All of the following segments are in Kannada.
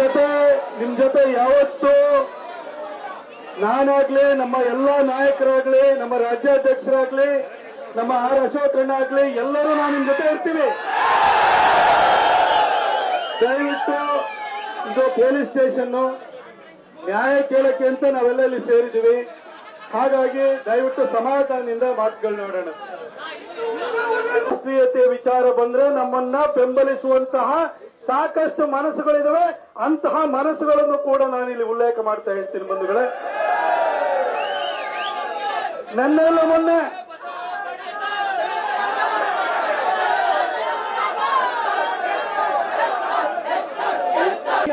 ಜೊತೆ, ನಿಮ್ ಜೊತೆ ಯಾವತ್ತು ನಾನಾಗ್ಲಿ, ನಮ್ಮ ಎಲ್ಲಾ ನಾಯಕರಾಗ್ಲಿ, ನಮ್ಮ ರಾಜ್ಯಾಧ್ಯಕ್ಷರಾಗ್ಲಿ, ನಮ್ಮ ಆರ್ ಅಶೋಕಣ್ಣ ಆಗ್ಲಿ, ಎಲ್ಲರೂ ನಾವು ನಿಮ್ ಜೊತೆ ಇರ್ತೀವಿ ದಯವಿಟ್ಟು ಇದು ಪೊಲೀಸ್ ಸ್ಟೇಷನ್ ನ್ಯಾಯ ಕೇಳಕ್ಕೆ ಅಂತ ನಾವೆಲ್ಲ ಇಲ್ಲಿ ಸೇರಿದ್ದೀವಿ. ಹಾಗಾಗಿ ದಯವಿಟ್ಟು ಸಮಾಧಾನದಿಂದ ಮಾತುಗಳನ್ನ ನೋಡೋಣ. ರಾಷ್ಟ್ರೀಯತೆ ವಿಚಾರ ಬಂದ್ರೆ ನಮ್ಮನ್ನ ಬೆಂಬಲಿಸುವಂತಹ ಸಾಕಷ್ಟು ಮನಸ್ಸುಗಳಿದಾವೆ. ಅಂತಹ ಮನಸ್ಸುಗಳನ್ನು ಕೂಡ ನಾನು ಇಲ್ಲಿ ಉಲ್ಲೇಖ ಮಾಡ್ತಾ ಹೇಳ್ತೀನಿ ಬಂಧುಗಳೇ. ನನ್ನೆಲ್ಲ ಮೊನ್ನೆ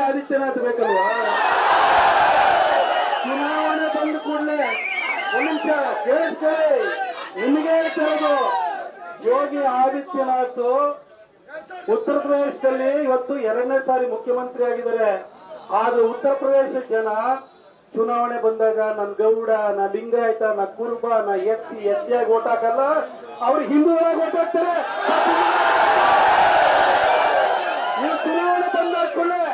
ಆದಿತ್ಯನಾಥ್ ಬೇಕಲ್ವಾ? ಚುನಾವಣೆ ಬಂದ ಕೂಡಲೇ ಒಂದು ಕೇಳಿಸ್ಕೊಳ್ಳಿ. ನಿಮಗೆ ಹೇಳ್ತಿರೋದು ಯೋಗಿ ಆದಿತ್ಯನಾಥ್ ಉತ್ತರ ಪ್ರದೇಶದಲ್ಲಿ ಇವತ್ತು ಎರಡನೇ ಸಾರಿ ಮುಖ್ಯಮಂತ್ರಿ ಆಗಿದ್ದಾರೆ. ಆದ್ರೆ ಉತ್ತರ ಪ್ರದೇಶ ಜನ ಚುನಾವಣೆ ಬಂದಾಗ ನನ್ ಗೌಡ, ನಾ ಲಿಂಗಾಯತ, ನಾ ಕುರುಬ, ನಾ S C, S T vote ಹಾಕಲ್ಲ, ಅವ್ರು ಹಿಂದೂಗಳಾಗಿ ಓಟ್ ಹಾಕ್ತಾರೆ. ಈ ಚುನಾವಣೆ ಬಂದ ಕೂಡಲೇ,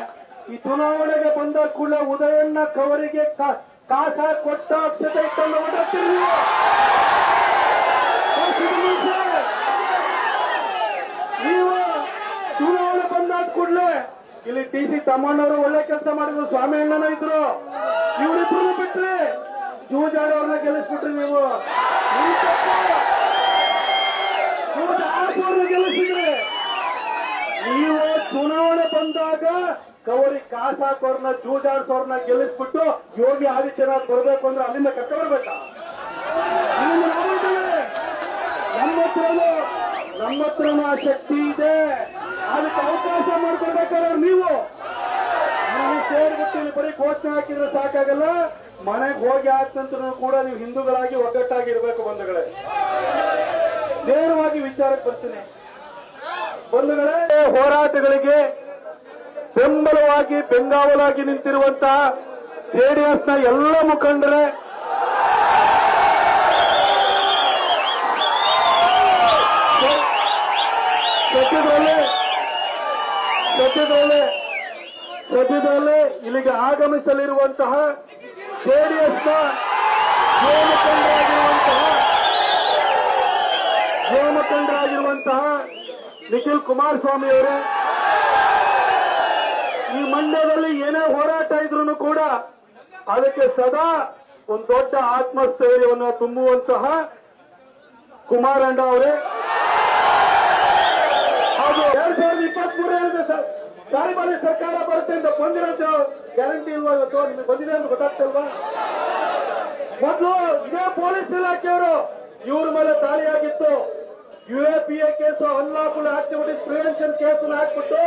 ಈ ಚುನಾವಣೆಗೆ ಬಂದ ಕೂಡಲೇ ಉದಯಣ್ಣ ಕವರಿಗೆ ಕಾಸ ಕೊಟ್ಟ ಅಕ್ಷತೆ ಇಟ್ಟನ್ನು ಓಟ್ ನೀವು. ನೀವು ಚುನಾವಣೆ ಬಂದಾದ ಕೂಡಲೇ ಇಲ್ಲಿ ಟಿ ಸಿ ತಮ್ಮಣ್ಣವರು ಒಳ್ಳೆ ಕೆಲಸ ಮಾಡಿದ್ರು, ಸ್ವಾಮಿ ಅಣ್ಣನ ಇದ್ರು. ಇವರಿಬ್ರು ಬಿಟ್ರಿ. ಜೂಜಾಡೋರ್ನ ಗೆಲ್ಲಿಸ್ಬಿಟ್ರಿ ನೀವು. ಗೆಲ್ಲಿಸಿದ್ರಿ. ನೀವು ಚುನಾವಣೆ ಬಂದಾಗ ಕವರಿ ಕಾಸಾಕೋರ್ನ ಜೂಜಾಡ್ಸೋರ್ನ ಗೆಲ್ಲಿಸ್ಬಿಟ್ಟು ಯೋಗಿ ಆದಿತ್ಯನಾಥ್ ಬರ್ಬೇಕು ಅಂದ್ರೆ ಅಲ್ಲಿಂದ ಕರ್ಕ ಬರ್ಬೇಕಾ? ನಿಮ್ಮ ನಾವಿದ್ದೇವೆ. ನಮ್ಮ ಹತ್ರನೂ ನಮ್ಮ ಹತ್ರನೂ ಆ ಶಕ್ತಿ ಇದೆ. ಅದಕ್ಕೆ ಅವಕಾಶ ಮಾಡ್ಕೊಡ್ಬೇಕಾದ್ರೆ ನೀವು. ನೀವು ಸೇರ್ಬಿಟ್ಟು ಬರೀ ಕೋಟ್ನ ಹಾಕಿದ್ರೆ ಸಾಕಾಗಲ್ಲ. ಮನೆಗೆ ಹೋಗಿ ಹಾಕ್ತಂತೂ ಕೂಡ ನೀವು ಹಿಂದೂಗಳಾಗಿ ಒಗ್ಗಟ್ಟಾಗಿ ಇರಬೇಕು ಬಂಧುಗಳೇ. ನೇರವಾಗಿ ವಿಚಾರಕ್ಕೆ ಬರ್ತೀನಿ. ಬಂಧುಗಳೇ, ಹೋರಾಟಗಳಿಗೆ ಬೆಂಬಲವಾಗಿ, ಬೆಂಗಾವಲಾಗಿ ನಿಂತಿರುವಂತಹ ಜೆಡಿಎಸ್ನ ಎಲ್ಲ ಮುಖಂಡರೇ ಸದ್ಯದಲ್ಲೇ ಇಲ್ಲಿಗೆ ಆಗಮಿಸಲಿರುವಂತಹ ಜೆಡಿಎಸ್ನ ನೇಮಕಂಡರಾಗಿರುವಂತಹ ಯುವ ನಿಖಿಲ್ ಕುಮಾರಸ್ವಾಮಿ ಅವರು ಈ ಮಂಡ್ಯದಲ್ಲಿ ಏನೇ ಹೋರಾಟ ಇದ್ರು ಕೂಡ ಅದಕ್ಕೆ ಸದಾ ಒಂದು ದೊಡ್ಡ ಆತ್ಮಸ್ಥೈರ್ಯವನ್ನು ತುಂಬುವಂತಹ ಕುಮಾರಣ್ಣ ಅವರೇ ಹಾಗೂ ಎರಡ್ ಸಾವಿರದ ಇಪ್ಪತ್ತ್ ಮೂರರಲ್ಲಿ ಸಾರಿ ಬಾರಿ ಸರ್ಕಾರ ಬರುತ್ತೆ ಅಂತ ಬಂದಿರೋದು ಗ್ಯಾರಂಟಿ ಇಲ್ವಾ ಇವತ್ತು? ನಿಮಗೆ ಬಂದಿದೆ ಅಂತ ಗೊತ್ತಾಗ್ತಲ್ವಾ ಮೊದಲು ಇದೇ ಪೊಲೀಸ್ ಇಲಾಖೆಯವರು ಇವ್ರ ಮೇಲೆ ದಾಳಿ ಆಗಿತ್ತು. U A P A case unlawful activities prevention case ಹಾಕ್ಬಿಟ್ಟು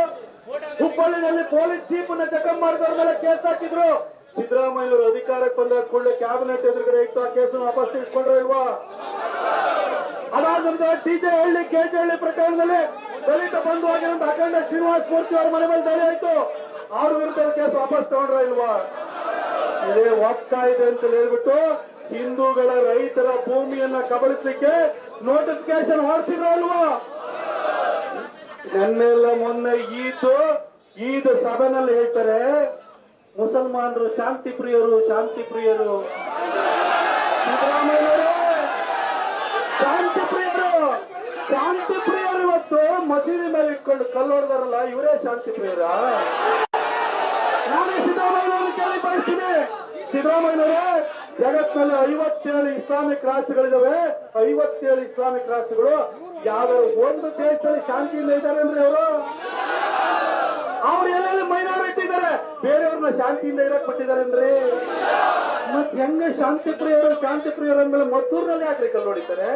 ಹುಬ್ಬಳ್ಳಿನಲ್ಲಿ ಪೊಲೀಸ್ ಚೀಫ್ ಅನ್ನ ಚೆಕಪ್ ಮಾಡಿದವ್ರ ಮೇಲೆ ಕೇಸ್ ಹಾಕಿದ್ರು. ಸಿದ್ದರಾಮಯ್ಯ ಅವರು ಅಧಿಕಾರಕ್ಕೆ ಬಂದ ಕೂಡಲೇ ಕ್ಯಾಬಿನೆಟ್ ಎದುರುಗಡೆ ಇಟ್ಟು ಆ ಕೇಸನ್ನು ವಾಪಸ್ ಇಟ್ಕೊಂಡ್ರು ಇಲ್ವಾ? ಅದಾದ ನಂತರ ಟಿಜೆ ಹಳ್ಳಿ ಕೆಜೆ ಹಳ್ಳಿ ಪ್ರಕರಣದಲ್ಲಿ ದಲಿತ ಬಂಧು ಆಗಿರುವಂತಹ ಅಖಂಡ ಶ್ರೀನಿವಾಸ ಮೂರ್ತಿ ಅವರ ಮನೆ ಮೇಲೆ ದಾಳಿ ಆಯ್ತು. ಅವ್ರ ವಿರುದ್ಧ ಕೇಸ್ ವಾಪಸ್ ತಗೊಂಡ್ರ ಇಲ್ವಾ? ಇದೇ ಒಪ್ತಾ ಇದೆ ಅಂತ ಹೇಳ್ಬಿಟ್ಟು ಹಿಂದೂಗಳ ರೈತರ ಭೂಮಿಯನ್ನ ಕಬಳಿಸಲಿಕ್ಕೆ ನೋಟಿಫಿಕೇಶನ್ ಹೊರತಿದ್ರ ಅಲ್ವಾ ನೆನ್ನೆಲ್ಲ ಮೊನ್ನೆ ಈದ್ ಈದ್ ಸಭೆನಲ್ಲಿ ಹೇಳ್ತಾರೆ, ಮುಸಲ್ಮಾನರು ಶಾಂತಿ ಪ್ರಿಯರು ಶಾಂತಿ ಪ್ರಿಯರು. ಸಿದ್ದರಾಮಯ್ಯ ಶಾಂತಿ ಪ್ರಿಯರು ಶಾಂತಿ ಪ್ರಿಯರು ಇವತ್ತು. ಮಸೀದಿ ಮೇಲೆ ಇಟ್ಕೊಂಡು ಕಲ್ಲೊಡ್ದಾರಲ್ಲ ಇವರೇ ಶಾಂತಿ ಪ್ರಿಯರ? ನಾನೇ ಸಿದ್ದರಾಮಯ್ಯನವರು ಕೇಳಿ ಬಯಸ್ತೀನಿ. ಸಿದ್ದರಾಮಯ್ಯನವರೇ, ಜಗತ್ತಿನಲ್ಲಿ ಐವತ್ತೇಳು ಇಸ್ಲಾಮಿಕ್ ರಾಷ್ಟ್ರಗಳಿದಾವೆ. ಐವತ್ತೇಳು ಇಸ್ಲಾಮಿಕ್ ರಾಷ್ಟ್ರಗಳು. ಯಾವ್ದಾದ್ರು ಒಂದು ದೇಶದಲ್ಲಿ ಶಾಂತಿಯಿಂದ ಇದ್ದಾರೆ ಅಂದ್ರೆ ಅವರು ಅವ್ರು ಎಲ್ಲೆಲ್ಲಿ ಮೈನಾರಿಟಿ ಇದ್ದಾರೆ? ಬೇರೆಯವ್ರನ್ನ ಶಾಂತಿಯಿಂದ ಇರಕ್ ಬಿಟ್ಟಿದ್ದಾರೆ ಅಂದ್ರೆ? ಮತ್ ಹೆಂಗ ಶಾಂತಿ ಪ್ರಿಯರು ಶಾಂತಿ ಪ್ರಿಯರು ಅಂದ್ಮೇಲೆ ಮದ್ದೂರಿನಲ್ಲಿ ಯಾಕ್ರಿ ಕಲ್ಲು ಹೊಡಿತಾರೆ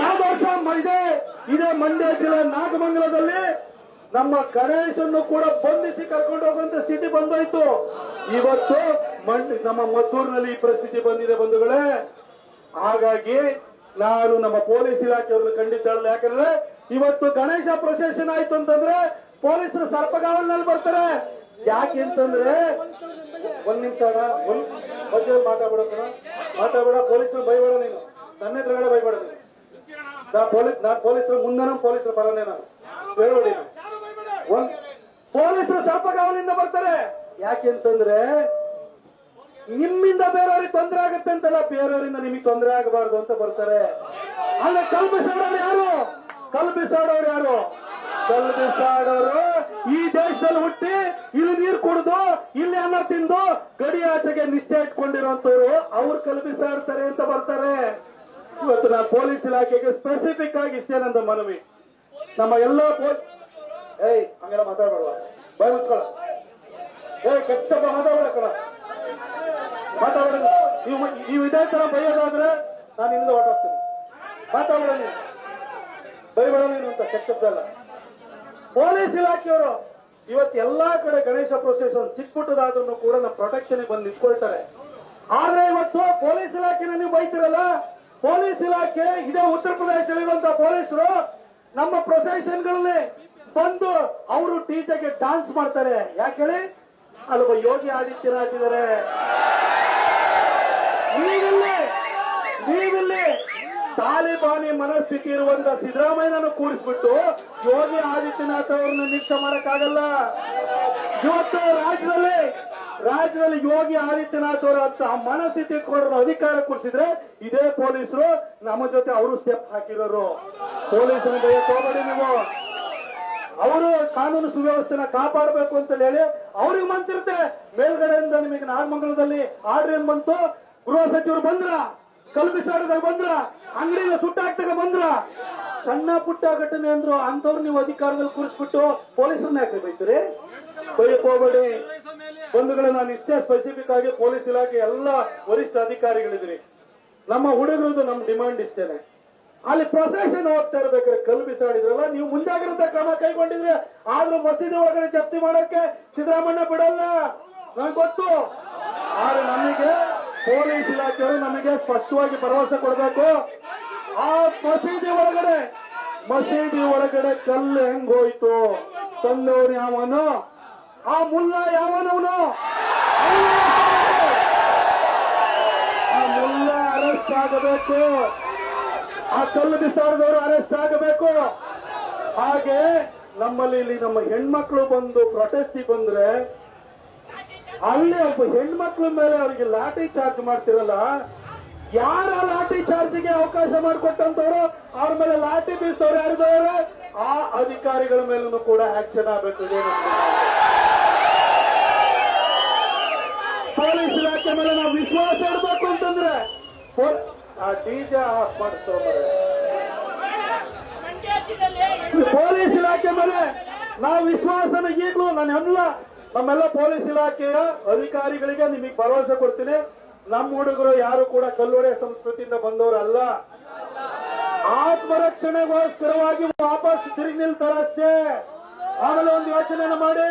ವರ್ಷ ಮ- ಇದೇ ಮಂಡ್ಯ ಜಿಲ್ಲೆ ನಾಗಮಂಗಲದಲ್ಲಿ ನಮ್ಮ ಗಣೇಶನ್ನು ಕೂಡ ಬಂಧಿಸಿ ಕರ್ಕೊಂಡು ಹೋಗುವಂತ ಸ್ಥಿತಿ ಬಂದೋಯ್ತು. ಇವತ್ತು ನಮ್ಮ ಮದ್ದೂರಿನಲ್ಲಿ ಈ ಪರಿಸ್ಥಿತಿ ಬಂದಿದೆ ಬಂಧುಗಳೇ. ಹಾಗಾಗಿ ನಾನು ನಮ್ಮ ಪೊಲೀಸ್ ಇಲಾಖೆಯವರನ್ನು ಖಂಡಿತ ಯಾಕಂದ್ರೆ ಇವತ್ತು ಗಣೇಶ ಪ್ರೊಸೆಷನ್ ಆಯ್ತು ಅಂತಂದ್ರೆ ಪೊಲೀಸರು ಸರ್ಪಗಾವಲಿನಲ್ಲಿ ಬರ್ತಾರೆ. ಯಾಕೆ ಅಂತಂದ್ರೆ ಒಂದ್ ನಿಮಿಷ ಒಂದ್ ಮಾತಾಡ್ಬಿಡ ಮಾತಾಡ್ಬೇಡ, ಪೊಲೀಸರು ಬೈಬೇಡ ನೀನು. ನನ್ನ ಹತ್ರಗಡೆ ನೀನು ನಾ ಪೊಲೀಸ್, ನಾ ಪೊಲೀಸರು ಮುಂದನೂ ಪೊಲೀಸರು ಬರೋನೇ ನಾನು ನೀನು. ಒಂದ್ ಪೊಲೀಸರು ಸರ್ಪಗಾವಲಿಂದ ಬರ್ತಾರೆ. ಯಾಕೆಂತಂದ್ರೆ ನಿಮ್ಮಿಂದ ಬೇರೆಯವ್ರಿಗೆ ತೊಂದರೆ ಆಗುತ್ತೆ ಅಂತಲ್ಲ, ಬೇರೆಯವರಿಂದ ನಿಮಗೆ ತೊಂದರೆ ಆಗಬಾರ್ದು ಅಂತ ಬರ್ತಾರೆ. ಅಲ್ಲ ಕಲ್ಪಿಸಾಡೋರು ಯಾರು? ಕಲ್ಪಿಸಾಡೋರು ಯಾರು? ಕಲ್ಪಿಸಾಡೋರು ಈ ದೇಶದಲ್ಲಿ ಹುಟ್ಟಿ ಇಲ್ಲಿ ನೀರು ಕುಡಿದು, ಇಲ್ಲಿ ಅನ್ನ ತಿಂದು ಗಡಿ ಆಚೆಗೆ ನಿಷ್ಠೆ ಇಟ್ಕೊಂಡಿರುವಂತವ್ರು ಅವ್ರು ಕಲ್ಪಿಸಾಡ್ತಾರೆ ಅಂತ ಬರ್ತಾರೆ. ಇವತ್ತು ನಾ ಪೊಲೀಸ್ ಇಲಾಖೆಗೆ ಸ್ಪೆಸಿಫಿಕ್ ಆಗಿ ಇಷ್ಟೇ ನಂದು ಮನವಿ. ನಮ್ಮ ಎಲ್ಲ ಏಯ್, ಹಂಗೆಲ್ಲ ಮಾತಾಡಬೇಡ ಬಾಯ್ ಮುಚ್ಕೊಳ್ಳ. ಏ ಕೆಟ್ಟ ಮಾತಾಡ್ಬೇಡ ಕಣ. ಮಾತಾಡೋಣ ನೀವು ನೀವು ಇದೇ ತರ ಬೈಯೋದಾದ್ರೆ ನಾನು ಹಿಂದೆ ಹೊರಟೋಗ್ತೀನಿ. ಮಾತಾಡೋಣ ನೀವು ಬೈಬೇಡ ನೀನು ಅಂತ ಕೆಟ್ಟದ್ದಲ್ಲ ಪೊಲೀಸ್ ಇಲಾಖೆಯವರು ಇವತ್ತು ಎಲ್ಲಾ ಕಡೆ ಗಣೇಶ ಪ್ರೊಸೆಷನ್ ಚಿಕ್ಕ ಪುಟ್ಟದಾದ್ರೂ ಕೂಡ ನಮ್ಮ ಪ್ರೊಟೆಕ್ಷನ್ ಬಂದು ನಿಂತ್ಕೊಳ್ತಾರೆ. ಆದ್ರೆ ಇವತ್ತು ಪೊಲೀಸ್ ಇಲಾಖೆನ ನೀವು ಬೈತಿರಲ್ಲ? ಪೊಲೀಸ್ ಇಲಾಖೆ, ಇದೇ ಉತ್ತರ ಪ್ರದೇಶದಲ್ಲಿರುವಂತಹ ಪೊಲೀಸರು ನಮ್ಮ ಪ್ರೊಸೆಷನ್ಗಳಲ್ಲಿ ಬಂದು ಅವರು ಟೀಚರ್ಗೆ ಡಾನ್ಸ್ ಮಾಡ್ತಾರೆ. ಯಾಕೆ ಹೇಳಿ? ಅಲ್ಲೊಬ್ಬ ಯೋಗಿ ಆದಿತ್ಯನಾಥ್ ಇದ್ದಾರೆ ನೀವಿಲ್ಲಿ ನೀವಿಲ್ಲಿ ತಾಲಿಬಾನಿ ಮನಸ್ಥಿತಿ ಇರುವಂತ ಸಿದ್ದರಾಮಯ್ಯನನ್ನು ಕೂರಿಸ್ಬಿಟ್ಟು ಯೋಗಿ ಆದಿತ್ಯನಾಥ್ ಅವರನ್ನು ನಿರೀಕ್ಷೆ ಮಾಡಕ್ಕಾಗಲ್ಲ. ಇವತ್ತು ರಾಜ್ಯದಲ್ಲಿ ರಾಜ್ಯದಲ್ಲಿ ಯೋಗಿ ಆದಿತ್ಯನಾಥ್ ಅವರು ಅಂತ ಮನಸ್ಥಿತಿ ಕೊಡೋರು ಅಧಿಕಾರ ಕೊಡಿಸಿದ್ರೆ ಇದೇ ಪೊಲೀಸರು ನಮ್ಮ ಜೊತೆ ಅವರು ಸ್ಟೆಪ್ ಹಾಕಿರೋರು. ಪೊಲೀಸರ ತೋಬಡಿ ನೀವು. ಅವರು ಕಾನೂನು ಸುವ್ಯವಸ್ಥೆನ ಕಾಪಾಡಬೇಕು ಅಂತ ಹೇಳಿ ಅವ್ರಿಗೆ ಮಂತಿರುತ್ತೆ ಮೇಲ್ಗಡೆಯಿಂದ ನಿಮಗೆ ನಾಗಮಂಗಲದಲ್ಲಿ ಆರ್ಡರ್ ಏನ್ ಬಂತು? ಗೃಹ ಸಚಿವರು ಬಂದ್ರ? ಕಲ್ಪಿಸಾಡದಾಗ ಬಂದ್ರ? ಅಂಗಡಿಗೆ ಸುಟ್ಟಾಕ್ದಾಗ ಬಂದ್ರ? ಸಣ್ಣ ಪುಟ್ಟ ಘಟನೆ ಅಂದ್ರು ಅಂತವ್ರು ನೀವು ಅಧಿಕಾರದಲ್ಲಿ ಕೂರಿಸ್ಬಿಟ್ಟು ಪೊಲೀಸರನ್ನ ಯಾಕೆ ಬೈತೀರಿ? ಬೈಯಕ್ ಹೋಗ್ಬೇಡಿ. ಬಂಧುಗಳು ನಾನು ಇಷ್ಟೇ ಸ್ಪೆಸಿಫಿಕ್ ಆಗಿ ಪೊಲೀಸ್ ಇಲಾಖೆ ಎಲ್ಲ ವರಿಷ್ಠ ಅಧಿಕಾರಿಗಳಿದ್ರಿ ನಮ್ಮ ಹುಡುಗರದ್ದು ನಮ್ಮ ಡಿಮಾಂಡ್ ಇಷ್ಟೇನೆ. ಅಲ್ಲಿ ಪ್ರೊಸೆಷನ್ ಹೋಗ್ತಾ ಇರ್ಬೇಕಾದ್ರೆ ಕಲ್ಲು ಬಿಸಾಡಿದ್ರಲ್ಲ, ನೀವು ಮುಂಜಾಗ್ರತಾ ಕ್ರಮ ಕೈಗೊಂಡಿದ್ರೆ ಆದ್ರೂ ಮಸೀದಿ ಒಳಗಡೆ ಜಪ್ತಿ ಮಾಡಕ್ಕೆ ಸಿದ್ದರಾಮಣ್ಣ ಬಿಡಲ್ಲ. ನನಗೆ ಗೊತ್ತು. ಆದ್ರೆ ನಮಗೆ ಪೊಲೀಸ್ ಇಲಾಖೆಯವರು ನಮಗೆ ಸ್ಪಷ್ಟವಾಗಿ ಭರವಸೆ ಕೊಡಬೇಕು. ಆ ಮಸೀದಿ ಒಳಗಡೆ ಮಸೀದಿ ಒಳಗಡೆ ಕಲ್ಲು ಹೆಂಗ್ ಹೋಯ್ತು? ತಂದವನು ಯಾವನು? ಆ ಮುಲ್ಲ ಯಾವನವನು? ಆ ಮುಲ್ಲ ಅರೆಸ್ಟ್ ಆಗಬೇಕು. ಆ ಕಲ್ಲು ಬಿಸಾಡಿದವರು ಅರೆಸ್ಟ್ ಆಗಬೇಕು. ಹಾಗೆ ನಮ್ಮಲ್ಲಿ ಇಲ್ಲಿ ನಮ್ಮ ಹೆಣ್ಮಕ್ಳು ಬಂದು ಪ್ರೊಟೆಸ್ಟಿಗೆ ಬಂದ್ರೆ, ಅಲ್ಲಿ ಒಬ್ಬ ಹೆಣ್ಮಕ್ಳ ಮೇಲೆ ಅವರಿಗೆ ಲಾಠಿ ಚಾರ್ಜ್ ಮಾಡ್ತಿರಲ್ಲ, ಯಾರ ಲಾಠಿ ಚಾರ್ಜ್ಗೆ ಅವಕಾಶ ಮಾಡಿಕೊಟ್ಟಂತವ್ರು ಅವ್ರ ಮೇಲೆ ಲಾಠಿ ಬೀಸೋರು ಯಾರಿದವ್ರೆ ಆ ಅಧಿಕಾರಿಗಳ ಮೇಲೂ ಕೂಡ ಆಕ್ಷನ್ ಆಗಬೇಕು. ಪೊಲೀಸ್ ಇಲಾಖೆ ಮೇಲೆ ನಾವು ವಿಶ್ವಾಸ ಇಡಬೇಕು ಅಂತಂದ್ರೆ ಆ ಡಿಜೆ ಆಫ್ ಮಾಡಿಸ್ತಾರೆ ಪೊಲೀಸ್ ಇಲಾಖೆ ಮೇಲೆ ನಾವು ವಿಶ್ವಾಸನ ಈಗಲೂ ನಾನು ಎಲ್ಲ ನಮ್ಮೆಲ್ಲ ಪೊಲೀಸ್ ಇಲಾಖೆಯ ಅಧಿಕಾರಿಗಳಿಗೆ ನಿಮಗೆ ಭರವಸೆ ಕೊಡ್ತೀನಿ. ನಮ್ಮ ಹುಡುಗರು ಯಾರು ಕೂಡ ಕಲ್ಲುಡೆ ಸಂಸ್ಕೃತಿಯಿಂದ ಬಂದವರಲ್ಲ. ಆತ್ಮರಕ್ಷಣೆಗೋಸ್ಕರವಾಗಿ ವಾಪಸ್ ತಿರುಗಿ ನಿಲ್ತಾರಷ್ಟೇ ಆಮೇಲೆ ಒಂದು ಯೋಚನೆ ಮಾಡಿ.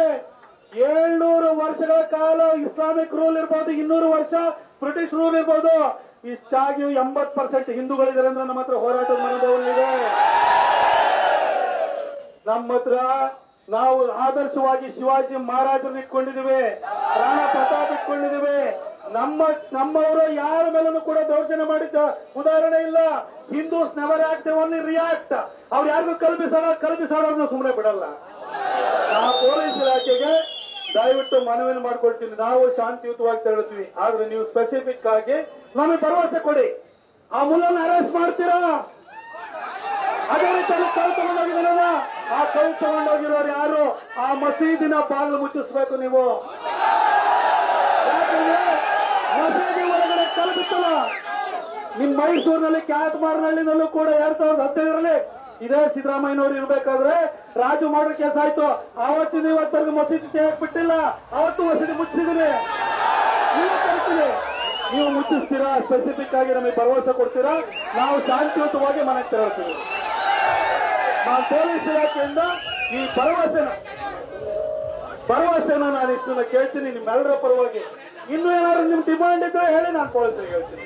ಏಳ್ನೂರು ವರ್ಷಗಳ ಕಾಲ ಇಸ್ಲಾಮಿಕ್ ರೂಲ್ ಇರ್ಬೋದು, ಇನ್ನೂರು ವರ್ಷ ಬ್ರಿಟಿಷ್ ರೂಲ್ ಇರ್ಬೋದು. ಇಷ್ಟಾಗಿಯೂ ಎಂಬತ್ ಪರ್ಸೆಂಟ್ ಹಿಂದೂಗಳಿದ್ದಾರೆ ಅಂದ್ರೆ ನಮ್ಮ ಹತ್ರ ಹೋರಾಟದ ಮನೋಭಾವನೆ ನಮ್ಮ ಹತ್ರ ನಾವು ಆದರ್ಶವಾಗಿ ಶಿವಾಜಿ ಮಹಾರಾಜರು ಇಟ್ಕೊಂಡಿದ್ದೀವಿ ರಾಣ ಪ್ರತಾಪ್ ಇಟ್ಕೊಂಡಿದ್ದೀವಿ. ನಮ್ಮ, ನಮ್ಮವರು ಯಾರ ಮೇಲೂ ಕೂಡ ದೌರ್ಜನ್ಯ ಮಾಡಿದ್ದ ಉದಾಹರಣೆ ಇಲ್ಲ. Hindus never act only react ಅವ್ರು ಯಾರಿಗೂ ಕಲ್ಪಿಸೋಣ ಕಲ್ಪಿಸೋಣ ಸುಮ್ಮನೆ ಬಿಡಲ್ಲ. ಆ ಪೊಲೀಸ್ ಇಲಾಖೆಗೆ ದಯವಿಟ್ಟು ಮನವಿಯನ್ನು ಮಾಡ್ಕೊಳ್ತೀನಿ. ನಾವು ಶಾಂತಿಯುತವಾಗಿ ತೆರಳುತ್ತೀವಿ. ಆದ್ರೆ ನೀವು ಸ್ಪೆಸಿಫಿಕ್ ಆಗಿ ನಮಗೆ ಭರವಸೆ ಕೊಡಿ. ಆ ಮೂಲನ ಅರೆಸ್ಟ್ ಮಾಡ್ತೀರಾ? ಅದೇ ರೀತಿ ಅಲ್ಲಿ ಕೈ ತಗೊಂಡೋಗಿದಾರಲ್ಲ ಆ ಕೈ ತಗೊಂಡೋಗಿರೋರು ಯಾರು? ಆ ಮಸೀದಿನ ಬಾಗಿಲು ಮುಚ್ಚಿಸ್ಬೇಕು ನೀವು. ಮಸೀದಿ ಒಳಗಡೆ ಕಲ್ಪಿಸಲ್ಲ ನಿಮ್ ಮೈಸೂರಿನಲ್ಲಿ ಕ್ಯಾತ್ಮಾರ್ನಳ್ಳಿನಲ್ಲೂ ಕೂಡ ಎರಡ್ ಸಾವಿರದ ಹದಿನೈದರಲ್ಲಿ ಇದೇ ಸಿದ್ದರಾಮಯ್ಯನವರು ಇರ್ಬೇಕಾದ್ರೆ ರಾಜು ಮಾಡ್ರ ಕೆಲಸ ಆಯ್ತು. ಆವತ್ತಿನ ಇವತ್ತರೆಗೂ ಮಸೀದಿ ತೆಗೆಯಕ್ ಬಿಟ್ಟಿಲ್ಲ ಅವತ್ತು ಮಸೀದಿ ಕರಿತೀವಿ ನೀವು ಮುಚ್ಚಿಸ್ತೀರಾ? ಸ್ಪೆಸಿಫಿಕ್ ಆಗಿ ನಮಗೆ ಭರವಸೆ ಕೊಡ್ತೀರಾ? ನಾವು ಶಾಂತಿಯುತವಾಗಿ ಮನೆ ತೆರಳ್ತೀವಿ. ನಾನು ಪೊಲೀಸ್ ಇಲಾಖೆಯಿಂದ ಈ ಭರವಸೆನ ಭರವಸೆನ ನಾನು ಇಷ್ಟನ್ನ ಕೇಳ್ತೀನಿ ನಿಮ್ಮೆಲ್ಲರ ಪರವಾಗಿ. ಇನ್ನು ಏನಾದ್ರು ನಿಮ್ ಡಿಮಾಂಡ್ ಇದ್ರೆ ಹೇಳಿ ನಾನು ಪೊಲೀಸರಿಗೆ ಹೇಳ್ತೀನಿ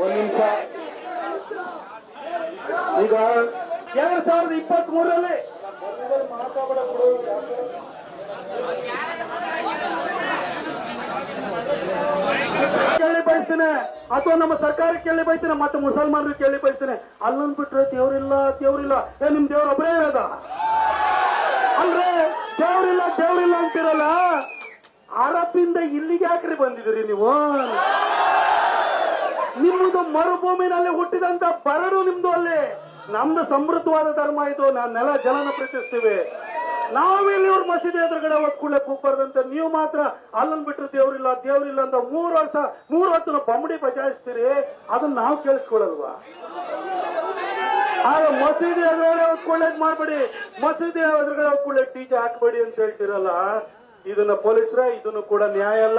ಒಂದ್ ನಿಮಿಷ ಈಗ ಎರಡ್ ಸಾವಿರದ ಇಪ್ಪತ್ತ್ ಮೂರರಲ್ಲಿ ಅಥವಾ ನಮ್ಮ ಸರ್ಕಾರ ಕೇಳಿ ಬೈತಾನೆ, ಮತ್ತೆ ಮುಸಲ್ಮಾನರು ಕೇಳಿ ಬೈತಾನೆ ಅಲ್ಲೊಂದ್ ಬಿಟ್ರೆ ದೇವ್ರಿಲ್ಲ ದೇವ್ರಿಲ್ಲ. ಏ, ನಿಮ್ ದೇವ್ರ ಒಬ್ಬರೇ ಇರೋದ? ಅಂದ್ರೆ ದೇವ್ರಿಲ್ಲ ದೇವ್ರಿಲ್ಲ ಅಂತಿರಲ್ಲ? ಅರಬಿಂದ ಇಲ್ಲಿಗೆ ಯಾಕ್ರಿ ಬಂದಿದ್ರಿ ನೀವು? ನಿಮ್ಮದು ಮರುಭೂಮಿನಲ್ಲಿ ಹುಟ್ಟಿದಂತ ಬರಡು ನಿಮ್ದು ಅಲ್ಲಿ. ನಮ್ದು ಸಮೃದ್ಧವಾದ ಧರ್ಮ ಇದು. ನಾನ್ ನೆಲ ಜಲನ ಪ್ರೀತಿಸ್ತೀವಿ ನಾವಿಲ್ಲಿ ಇವ್ರ ಮಸೀದಿ ಎದುರುಗಡೆ ಒತ್ಕೊಳ್ಳೆ ಕೂಗ್ಬಾರ್ದಂತ ನೀವು ಮಾತ್ರ ಅಲ್ಲನ್ ಬಿಟ್ಟರು ದೇವ್ರಿಲ್ಲ ದೇವ್ರಿಲ್ಲ ಅಂತ ಮೂರು ವರ್ಷ, ಮೂರು ಹೊತ್ತು ಬಂಬಡಿ ಬಜಾಯಿಸ್ತೀರಿ. ಅದನ್ನ ನಾವು ಕೇಳಿಸ್ಕೊಳಲ್ವಾ ಆಗ ಮಸೀದಿ ಎದುರುಗಡೆ ಒತ್ಕೊಳ್ಳೇದ್ ಮಾಡ್ಬೇಡಿ. ಮಸೀದಿ ಎದುರುಗಡೆ ಒತ್ಕೊಳ್ಳೆ ಟೀಚೆ ಹಾಕ್ಬೇಡಿ ಅಂತ ಹೇಳ್ತಿರಲ್ಲ? ಇದನ್ನ ಪೊಲೀಸರ, ಇದನ್ನು ಕೂಡ ನ್ಯಾಯ ಅಲ್ಲ.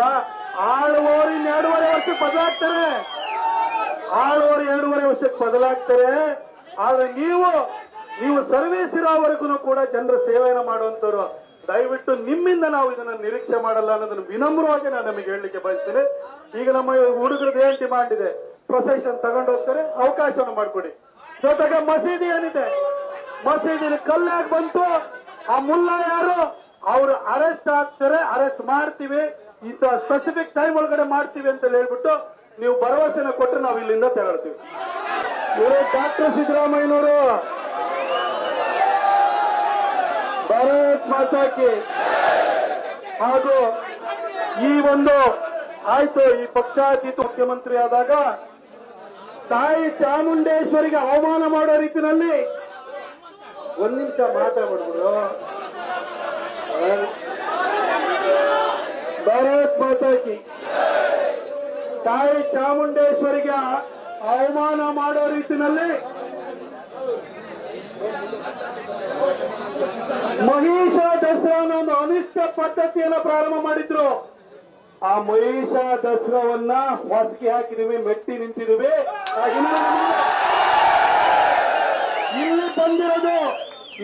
ಆಳುವವರು ಎರಡೂವರೆ ವರ್ಷಕ್ಕೆ ಬದಲಾಗ್ತಾರೆ. ಆಳುವವರು ಎರಡೂವರೆ ವರ್ಷಕ್ಕೆ ಬದಲಾಗ್ತಾರೆ. ಆದ್ರೆ ನೀವು ನೀವು ಸರ್ವಿಸ್ ಇರೋವರೆಗೂ ಕೂಡ ಜನರ ಸೇವೆಯನ್ನು ಮಾಡುವಂತವ್ರು ದಯವಿಟ್ಟು ನಿಮ್ಮಿಂದ ನಾವು ಇದನ್ನ ನಿರೀಕ್ಷೆ ಮಾಡಲ್ಲ ಅನ್ನೋದನ್ನು ವಿನಮ್ರವಾಗಿ ನಾನು ನಿಮಗೆ ಹೇಳಲಿಕ್ಕೆ ಬಯಸ್ತೇನೆ. ಈಗ ನಮ್ಮ ಹುಡುಗರದ್ದು ಏನ್ ಡಿಮಾಂಡ್ ಇದೆ. ಪ್ರೊಸೆಷನ್ ತಗೊಂಡು ಹೋಗ್ತಾರೆ, ಅವಕಾಶವನ್ನು ಮಾಡಿಕೊಡಿ. ಜೊತೆಗೆ ಮಸೀದಿ ಏನಿದೆ? ಮಸೀದಿ ಕಲ್ಲಾಗಿ ಬಂತು. ಆ ಮುಲ್ಲಾ ಯಾರು? ಅವರು ಅರೆಸ್ಟ್ ಆಗ್ತಾರೆ ಅರೆಸ್ಟ್ ಮಾಡ್ತೀವಿ. ಇಂತ ಸ್ಪೆಸಿಫಿಕ್ ಟೈಮ್ ಒಳಗಡೆ ಮಾಡ್ತೀವಿ ಅಂತ ಹೇಳ್ಬಿಟ್ಟು ನೀವು ಭರವಸೆನ ಕೊಟ್ಟರೆ ನಾವು ಇಲ್ಲಿಂದ ತೆರಳ್ತೀವಿ ಡಾಕ್ಟರ್ ಸಿದ್ದರಾಮಯ್ಯನವರು. ಭಾರತ್ ಮಾತಾಕಿ ಹಾಗೂ ಈ ಒಂದು ಆಯ್ತು ಈ ಪಕ್ಷಾತೀತ ಮುಖ್ಯಮಂತ್ರಿ ಆದಾಗ ತಾಯಿ ಚಾಮುಂಡೇಶ್ವರಿಗೆ ಅವಮಾನ ಮಾಡೋ ರೀತಿಯಲ್ಲಿ ಒಂದ್ ನಿಮಿಷ ಮಾತಾಡ್ಬಿಡ್ಬಿಡು ಭಾರತ್ ಮಾತಾಕಿ ತಾಯಿ ಚಾಮುಂಡೇಶ್ವರಿಗೆ ಅವಮಾನ ಮಾಡೋ ರೀತಿನಲ್ಲಿ ಮಹಿಷ ದಸರಾ ಅನ್ನೋ ಒಂದು ಅನಿಷ್ಟ ಪದ್ಧತಿಯನ್ನ ಪ್ರಾರಂಭ ಮಾಡಿದ್ರು. ಆ ಮಹಿಷ ದಸರಾವನ್ನ ಹೊಸಕಿ ಹಾಕಿದೀವಿ ಮೆಟ್ಟಿ ನಿಂತಿದೀವಿ ಇಲ್ಲಿ ಬಂದಿರೋದು.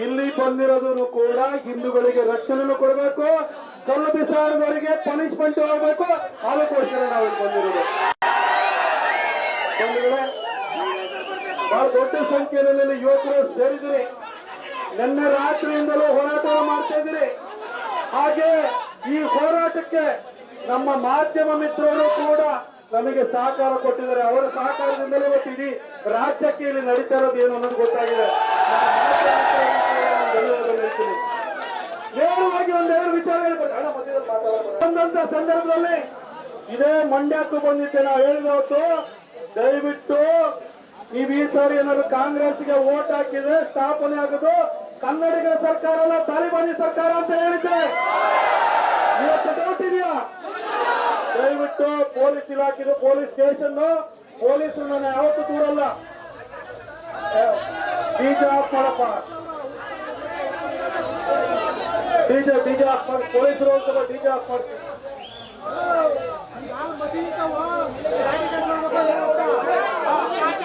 ಇಲ್ಲಿ ಬಂದಿರೋದು ಕೂಡ ಹಿಂದೂಗಳಿಗೆ ರಕ್ಷಣೆ ಕೊಡಬೇಕು. ಕಲ್ಲು ಬಿಸಾಡಿದವರಿಗೆ ಪನಿಷ್ಮೆಂಟ್ ಆಗಬೇಕು. ಅದಕ್ಕೋಸ್ಕರ ನಾವು ಇಲ್ಲಿ ಬಂದಿರೋದು ಬಹಳ ದೊಡ್ಡ ಸಂಖ್ಯೆಯಲ್ಲಿ ಯುವಕರು ಸೇರಿದಿರಿ ನನ್ನ ರಾತ್ರಿಯಿಂದಲೂ ಹೋರಾಟ ಮಾಡ್ತಾ ಇದ್ದೀರಿ. ಹಾಗೆ ಈ ಹೋರಾಟಕ್ಕೆ ನಮ್ಮ ಮಾಧ್ಯಮ ಮಿತ್ರರು ಕೂಡ ನಮಗೆ ಸಹಕಾರ ಕೊಟ್ಟಿದ್ದಾರೆ. ಅವರ ಸಹಕಾರದಿಂದಲೇ ಇವತ್ತು ಇಡೀ ರಾಜ್ಯಕ್ಕೆ ಇಲ್ಲಿ ನಡೀತಾ ಇರೋದು ಏನು ಅನ್ನೋದು ಗೊತ್ತಾಗಿದೆ. ನೇರವಾಗಿ ಒಂದೆರಡು ವಿಚಾರ. ಬಂದಂತ ಸಂದರ್ಭದಲ್ಲಿ ಇದೇ ಮಂಡ್ಯಕ್ಕೂ ಬಂದಿದ್ದೆ. ನಾವು ಹೇಳಿದ ಹೊತ್ತು ದಯವಿಟ್ಟು ನೀವು ಈ ಸಾರಿ ಏನಾದ್ರು ಕಾಂಗ್ರೆಸ್ಗೆ ವೋಟ್ ಹಾಕಿದ್ರೆ ಸ್ಥಾಪನೆ ಆಗೋದು ಕನ್ನಡಿಗರ ಸರ್ಕಾರ ಅಲ್ಲ, ತಾಲಿಬಾನಿ ಸರ್ಕಾರ ಅಂತ ಹೇಳಿದ್ದೆ. ಇದೆಯಾ? ದಯವಿಟ್ಟು ಪೊಲೀಸ್ ಇಲಾಖೆದು, ಪೊಲೀಸ್ ಸ್ಟೇಷನ್ ಪೊಲೀಸ್ ನಾನು ಯಾವತ್ತೂ ದೂರಲ್ಲ. ಬೀಜ ಆಫ್ ಮಾಡಪ್ಪ ಡಿಜೆ ಡಿಜೆ ಆಫ್ ಪೊಲೀಸರು ಅಂತ ಡಿಜೆ ಆಫ್ ಮಾಡ್ತೀನಿ